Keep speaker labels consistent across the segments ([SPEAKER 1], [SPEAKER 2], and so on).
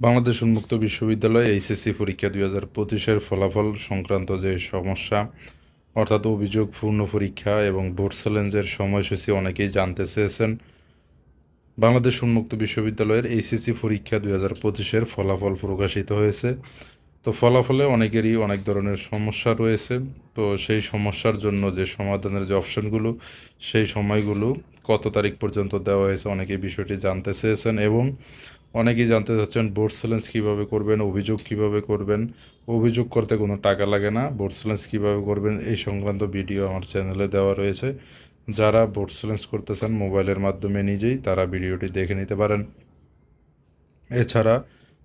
[SPEAKER 1] বাংলাদেশ উন্মুক্ত বিশ্ববিদ্যালয় এইচএসসি পরীক্ষা দুই হাজার পঁচিশের ফলাফল সংক্রান্ত যে সমস্যা, অর্থাৎ অভিযোগ পূর্ণ পরীক্ষা এবং বোর্ড চ্যালেঞ্জের সময়সূচি অনেকেই জানতে চেয়েছেন, বাংলাদেশ উন্মুক্ত বিশ্ববিদ্যালয়ের এইচএসসি পরীক্ষা দুই হাজার পঁচিশের ফলাফল প্রকাশিত হয়েছে। তো ফলাফলে অনেকেরই অনেক ধরনের সমস্যা রয়েছে। তো সেই সমস্যার জন্য যে সমাধানের যে অপশনগুলো, সেই সময়গুলো কত তারিখ পর্যন্ত দেওয়া হয়েছে অনেকেই বিষয়টি জানতে চেয়েছেন এবং অনেকেই জানতে চাচ্ছেন বোর্ড সেলেন্স কীভাবে করবেন, অভিযোগ কীভাবে করবেন? অভিযোগ করতে কোনো টাকা লাগে না বোর্ড সেলেন্স কীভাবে করবেন? এই সংক্রান্ত ভিডিও আমার চ্যানেলে দেওয়া রয়েছে। যারা বোর্ড সেলেন্স করতে চান মোবাইলের মাধ্যমে নিজেই তারা ভিডিওটি দেখে নিতে পারেন। এছাড়া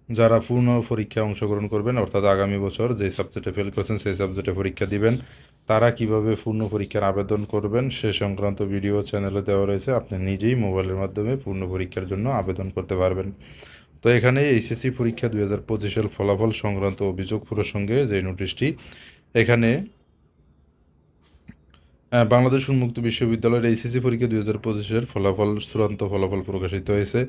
[SPEAKER 1] যারা পূর্ণ পরীক্ষায় অংশগ্রহণ করবেন, অর্থাৎ আগামী বছর যে সাবজেক্টে ফেল করেছেন, সেই সাবজেক্টে পরীক্ষা দিবেন। তারা কীভাবে পূর্ণ পরীক্ষার আবেদন করবেন সে সংক্রান্ত ভিডিও চ্যানেলে দেওয়া রয়েছে। আপনি নিজেই মোবাইলের মাধ্যমে পূর্ণ পরীক্ষার জন্য আবেদন করতে পারবেন। তো এখানে এইচএসসি পরীক্ষা দুই হাজার পঁচিশের ফলাফল সংক্রান্ত অভিযোগ প্রসঙ্গে যে নোটিশটি, এখানে বাংলাদেশ উন্মুক্ত বিশ্ববিদ্যালয়ের এইচএসসি পরীক্ষা দুই হাজার পঁচিশের ফলাফল, চূড়ান্ত ফলাফল প্রকাশিত হয়েছে।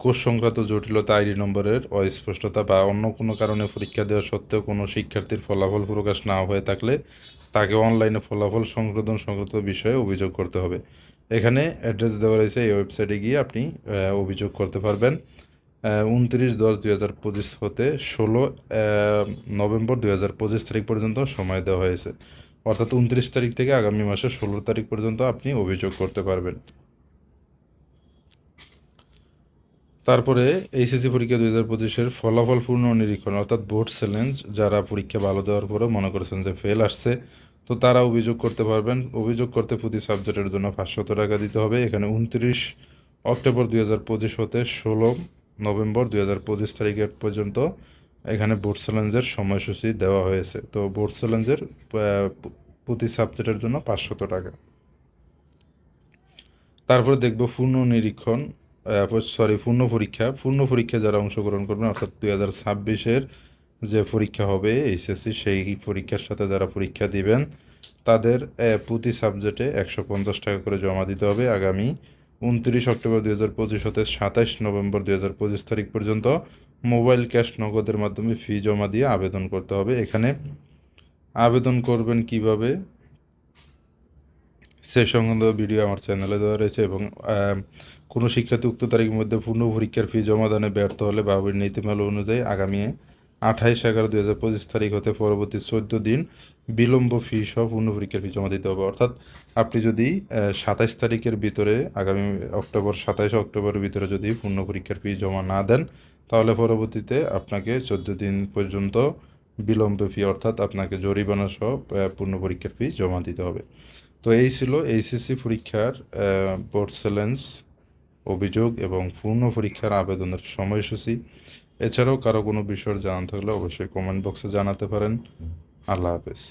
[SPEAKER 1] কোর্স সংক্রান্ত জটিলতা আইডি নম্বরের অস্পষ্টতা বা অন্য কোনো কারণে পরীক্ষা দেওয়া সত্ত্বেও কোনো শিক্ষার্থীর ফলাফল প্রকাশ না হয়ে থাকলে তাকে অনলাইনে ফলাফল সংশোধন সংক্রান্ত বিষয়ে অভিযোগ করতে হবে। এখানে অ্যাড্রেস দেওয়া রয়েছে এই ওয়েবসাইটে গিয়ে আপনি অভিযোগ করতে পারবেন। উনত্রিশ দশ দুই হাজার পঁচিশ হতে ষোলো নভেম্বর দুই হাজার পঁচিশ তারিখ পর্যন্ত সময় দেওয়া হয়েছে। অর্থাৎ উনত্রিশ তারিখ থেকে আগামী মাসের ষোলো তারিখ পর্যন্ত আপনি অভিযোগ করতে পারবেন। তারপরে এইচএসসি পরীক্ষা দুই হাজার পঁচিশের ফলাফল পূর্ণ নিরীক্ষণ, অর্থাৎ বোর্ড চ্যালেঞ্জ, যারা পরীক্ষা ভালো দেওয়ার পরেও মনে করেছেন যে ফেল আসছে, তো তারা অভিযোগ করতে পারবেন। অভিযোগ করতে প্রতি সাবজেক্টের জন্য পাঁচশত টাকা দিতে হবে। এখানে উনত্রিশ অক্টোবর দুই হাজার পঁচিশ হতে ষোলো নভেম্বর দুই হাজার পঁচিশ তারিখের পর্যন্ত এখানে বোর্ড চ্যালেঞ্জের সময়সূচি দেওয়া হয়েছে। তো বোর্ড চ্যালেঞ্জের প্রতি সাবজেক্টের জন্য পাঁচশত টাকা। তারপরে দেখব পূর্ণ নিরীক্ষণ সরি পূর্ণ পরীক্ষা। পূর্ণ পরীক্ষা যারা অংশগ্রহণ করবেন, অর্থাৎ দুই হাজার ছাব্বিশের যে পরীক্ষা হবে, এইচএসসি, সেই পরীক্ষার সাথে যারা পরীক্ষা দিবেন, তাদের প্রতি সাবজেক্টে একশো পঞ্চাশ টাকা করে জমা দিতে হবে আগামী উনত্রিশ অক্টোবর দুই হাজার পঁচিশ হতে সাতাইশ নভেম্বর দুই হাজার পঁচিশ তারিখ পর্যন্ত মোবাইল ক্যাশ নগদের মাধ্যমে ফি জমা দিয়ে আবেদন করতে হবে। এখানে আবেদন করবেন কীভাবে? সে সংক্রান্ত ভিডিও আমার চ্যানেলে দেওয়া রয়েছে এবং কোনো শিক্ষার্থী উক্ত তারিখের মধ্যে পূর্ণ পরীক্ষার ফি জমাদানে ব্যর্থ হলে বাবুর নীতিমালা অনুযায়ী আগামী আঠাইশ এগারো দুই হাজার পঁচিশ তারিখ হতে পরবর্তী চোদ্দ দিন বিলম্ব ফি সহ পূর্ণ পরীক্ষার ফি জমা দিতে হবে। অর্থাৎ আপনি যদি সাতাইশ তারিখের ভিতরে, আগামী অক্টোবর, সাতাইশ অক্টোবরের ভিতরে যদি পূর্ণ পরীক্ষার ফি জমা না দেন, তাহলে পরবর্তীতে আপনাকে চোদ্দ দিন পর্যন্ত বিলম্ব ফি অর্থাৎ আপনাকে জরিমানা সহ পূর্ণ পরীক্ষার ফি জমা দিতে হবে। তো এই ছিল এইচএসসি পরীক্ষার পোর্টসেলেন্স অভিযোগ এবং পূর্ণ পরীক্ষার আবেদনের সময়সূচি। এছাড়াও কারও কোনো বিষয় জানা থাকলে অবশ্যই কমেন্ট বক্সে জানাতে পারেন। আল্লাহ হাফেজ।